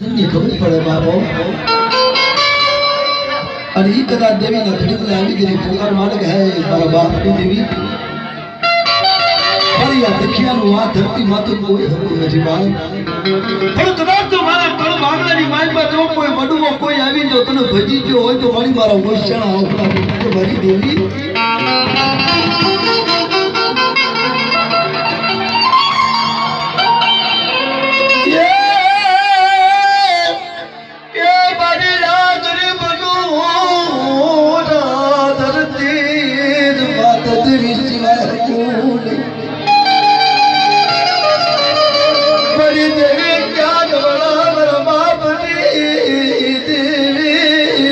ની ખબર પડે બાપો? અને ઈ કદાચ દેવી ના આવી ગઈ પુકાર માલિક, હે, મારા બાપની દેવી. મારી આ દખિયાનું આ ધરતી માતું કોઈ હતું કદાચ તો મારા કળ બાગલાની માલમાં જો કોઈ આવી જો તને ભજી ગયો હોય તો મારી મારા ઓછાણા આવતા મારી દેવી.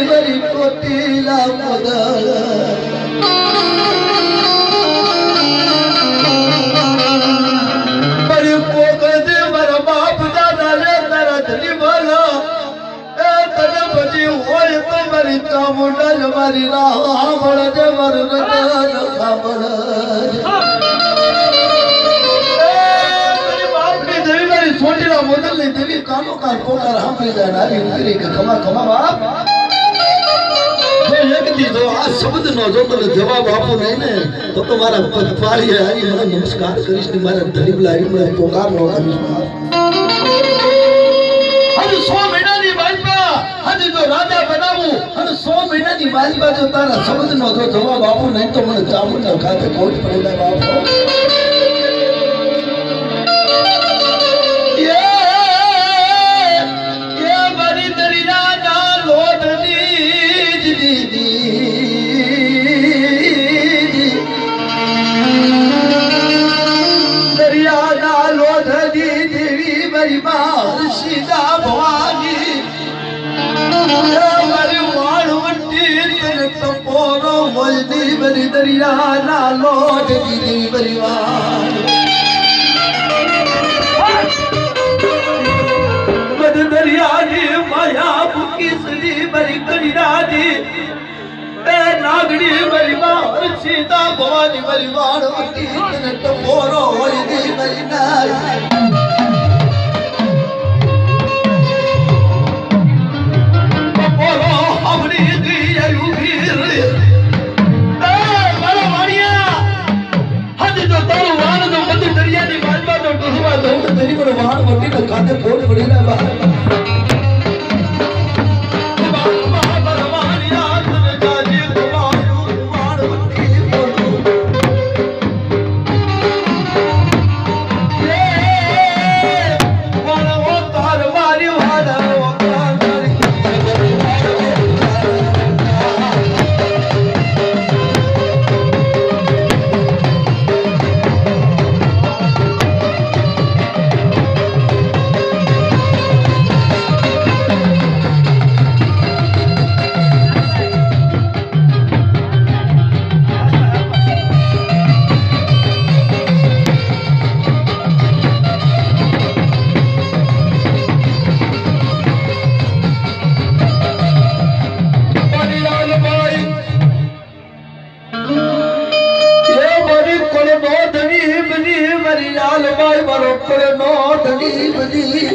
वरी पोती वरी पोत मर बर नर जि भला मरी तम मरी नर પોકાર સાંભળી જાય ને આવી ઉતરી કે ખમા ખમા બાપ જો આ શબ્દનો જો તને જવાબ આપો નહીં ને તો તો મારા પગ પાળીએ આવી મને નમસ્કાર કરીશ ને મારા ધરીબ લાવી મને પોકાર નો કરીશ હજુ સો મહિનાની બાજમાં હજુ જો રાજા બનાવું અને સો મહિનાની બાજમાં જો તારા શબ્દનો જો જવાબ આપું નહીં તો મને ચામુંડા ખાતે કોટ પડેલા બાપો ટપોરો વજની દરિયા ના લોટ દેવી પરિવાર વાળ મદ દરિયાની માયા ભૂકી સજી મારી કન્યાજી એ નાગડી મારી માર સીતા ભવાની મારી વાણ વટી તને ટપોરો હોય દી મારી નારી பார்த்து போட்டு விடுறாப்பா बाए जी